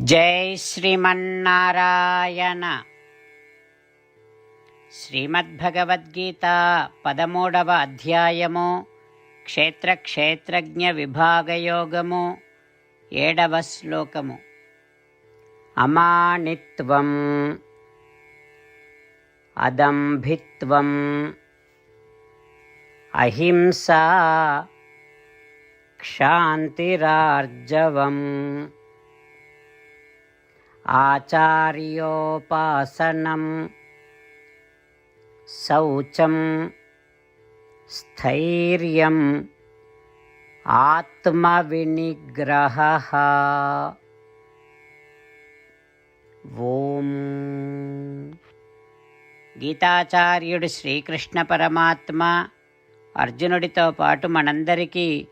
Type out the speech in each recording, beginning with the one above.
జై శ్రీమన్నారాయణ. శ్రీమద్భగవద్గీత పదమూడవ అధ్యాయము క్షేత్రక్షేత్రజ్ఞ విభాగయోగము ఏడవ శ్లోకము. అమానిత్వం అదంభిత్వం అహింసా క్షాంతిరార్జవం. ఆచార్యోపాసనం శౌచం స్థైర్యం ఆత్మవినిగ్రహ. ఓం. గీతాచార్యుడు శ్రీకృష్ణ పరమాత్మ అర్జునుడితో పాటు మనందరికీ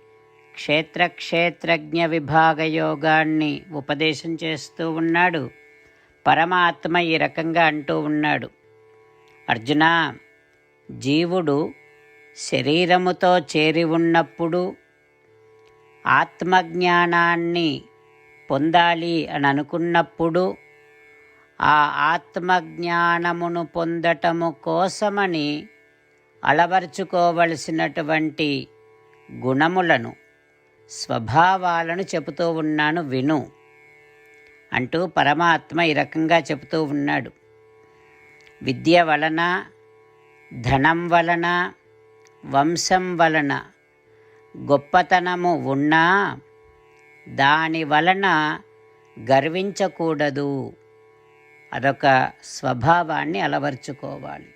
క్షేత్రక్షేత్రజ్ఞ విభాగయోగాన్ని విభాగ యోగాన్ని ఉపదేశం చేస్తూ ఉన్నాడు. పరమాత్మ ఈ రకంగా అంటూ ఉన్నాడు. అర్జున జీవుడు శరీరముతో చేరి ఉన్నప్పుడు ఆత్మజ్ఞానాన్ని పొందాలి అని అనుకున్నప్పుడు ఆ ఆత్మజ్ఞానమును పొందటము కోసమని అలవర్చుకోవలసినటువంటి గుణములను స్వభావాలను చెబుతూ ఉన్నాను విను అంటూ పరమాత్మ ఈ రకంగా చెబుతూ ఉన్నాడు. విద్య వలన ధనం వలన వంశం వలన గొప్పతనము ఉన్నా దాని వలన గర్వించకూడదు. అదొక స్వభావాన్ని అలవర్చుకోవాలి.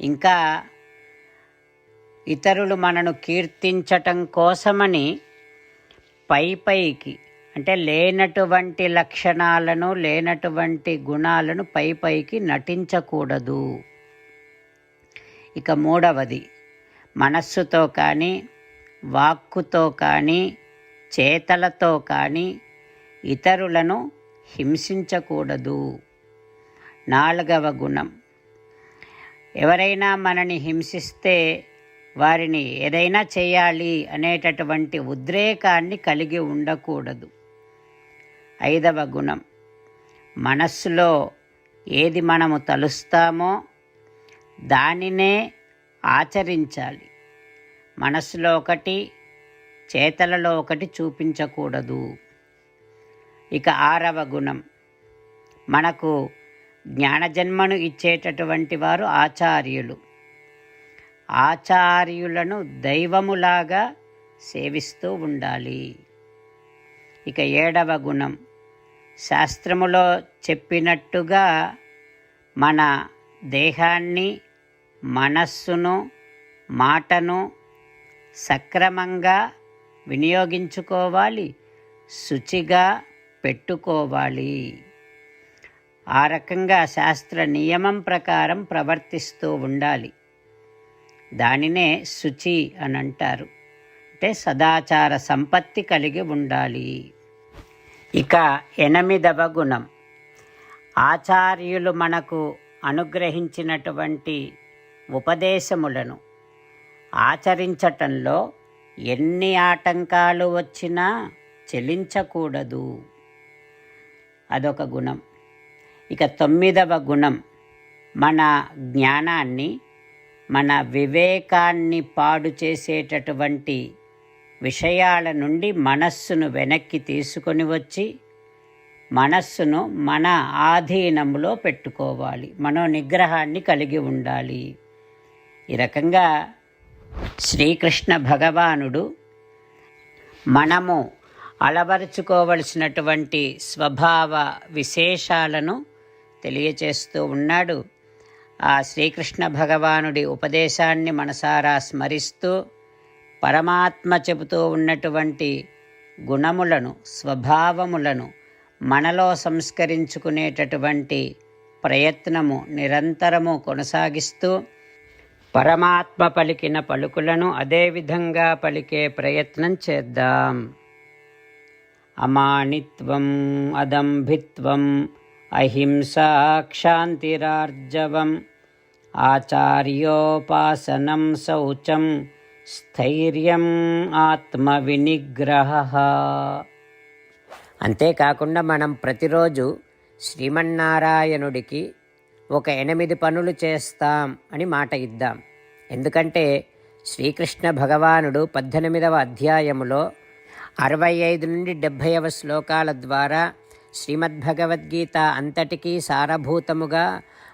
ఇంకా ఇతరులు మనను కీర్తించటం కోసమని పై పైకి అంటే లేనటువంటి లక్షణాలను లేనటువంటి గుణాలను పై పైకి నటించకూడదు. ఇక మూడవది మనస్సుతో కానీ వాక్కుతో కానీ చేతలతో కానీ ఇతరులను హింసించకూడదు. నాలుగవ గుణం ఎవరైనా మనని హింసిస్తే వారిని ఏదైనా చేయాలి అనేటటువంటి ఉద్రేకాన్ని కలిగి ఉండకూడదు. ఐదవ గుణం. మనస్సులో ఏది మనము తలుస్తామో దానినే ఆచరించాలి. మనస్సులో ఒకటి చేతలలో ఒకటి చూపించకూడదు. ఇక ఆరవ గుణం. మనకు జ్ఞానజన్మను ఇచ్చేటటువంటి వారు ఆచార్యులు. ఆచార్యులను దైవములాగా సేవిస్తూ ఉండాలి. ఇక ఏడవ గుణం. శాస్త్రములో చెప్పినట్టుగా మన దేహాన్ని మనస్సును మాటను సక్రమంగా వినియోగించుకోవాలి శుచిగా పెట్టుకోవాలి. ఆ రకంగా శాస్త్ర నియమం ప్రకారం ప్రవర్తిస్తూ ఉండాలి. దానినే శుచి అని అంటారు అంటే సదాచార సంపత్తి కలిగి ఉండాలి. ఇక ఎనిమిదవ గుణం. ఆచార్యులు మనకు అనుగ్రహించినటువంటి ఉపదేశములను ఆచరించటంలో ఎన్ని ఆటంకాలు వచ్చినా చెలించకూడదు. అదొక గుణం. ఇక తొమ్మిదవ గుణం. మన జ్ఞానాన్ని మన వివేకాన్ని పాడు చేసేటటువంటి విషయాల నుండి మనస్సును వెనక్కి తీసుకొని వచ్చి మనస్సును మన ఆధీనంలో పెట్టుకోవాలి. మనో నిగ్రహాన్ని కలిగి ఉండాలి. ఈ రకంగా శ్రీకృష్ణ భగవానుడు మనము అలవరుచుకోవలసినటువంటి స్వభావ విశేషాలను తెలియచేస్తూ ఉన్నాడు. ఆ శ్రీకృష్ణ భగవానుడి ఉపదేశాన్ని మనసారా స్మరిస్తూ పరమాత్మ చెబుతూ ఉన్నటువంటి గుణములను స్వభావములను మనలో సంస్కరించుకునేటటువంటి ప్రయత్నము నిరంతరము కొనసాగిస్తూ పరమాత్మ పలికిన పలుకులను అదేవిధంగా పలికే ప్రయత్నం చేద్దాం. అమానిత్వం అదంభిత్వం అహింసాక్షాంతిరార్జవం ఆచార్యోపాసనం శౌచం స్థైర్యం ఆత్మవినిగ్రహ అంతేకాకుండా మనం ప్రతిరోజు శ్రీమన్నారాయణుడికి ఒక ఎనిమిది పనులు చేస్తాం అని మాట ఇద్దాం. ఎందుకంటే శ్రీకృష్ణ భగవానుడు పద్దెనిమిదవ అధ్యాయములో అరవై ఐదు నుండి డెబ్భైవ శ్లోకాల ద్వారా శ్రీమద్భగవద్గీత అంతటికీ సారభూతముగా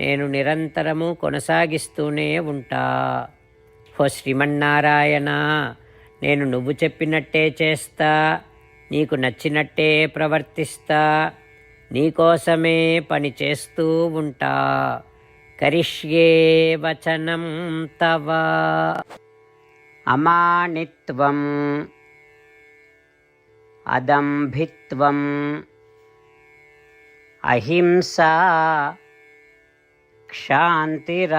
నేను నిరంతరము కొనసాగిస్తూనే ఉంటా. హో శ్రీమన్నారాయణ నేను నువ్వు చెప్పినట్టే చేస్తా నీకు నచ్చినట్టే ప్రవర్తిస్తా నీకోసమే పని చేస్తూ ఉంటా. కరిష్యే వచనం తవ. అమానిత్వం అదంభిత్వం అహింసా क्षान्तिरार्जवम्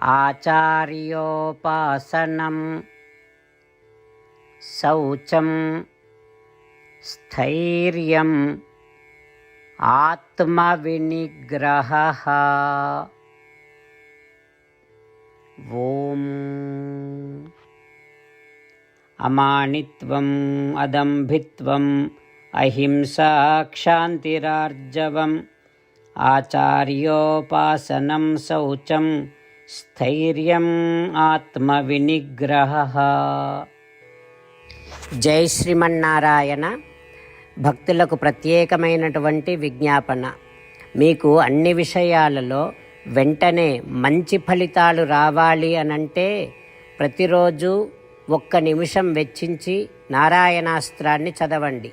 आचार्योपासनं शौचं स्थैर्यम् आत्मविनिग्रहः। ॐ अमानित्वम् अदम्भित्वम् అహింసాక్షాంతిరార్జవం ఆచార్యోపాసనం శౌచం స్థైర్యం ఆత్మవినిగ్రహ. జై శ్రీమన్నారాయణ. భక్తులకు ప్రత్యేకమైనటువంటి విజ్ఞాపన. మీకు అన్ని విషయాలలో వెంటనే మంచి ఫలితాలు రావాలి అనంటే ప్రతిరోజు ఒక్క నిమిషం వెచ్చించి నారాయణాస్త్రాన్ని చదవండి.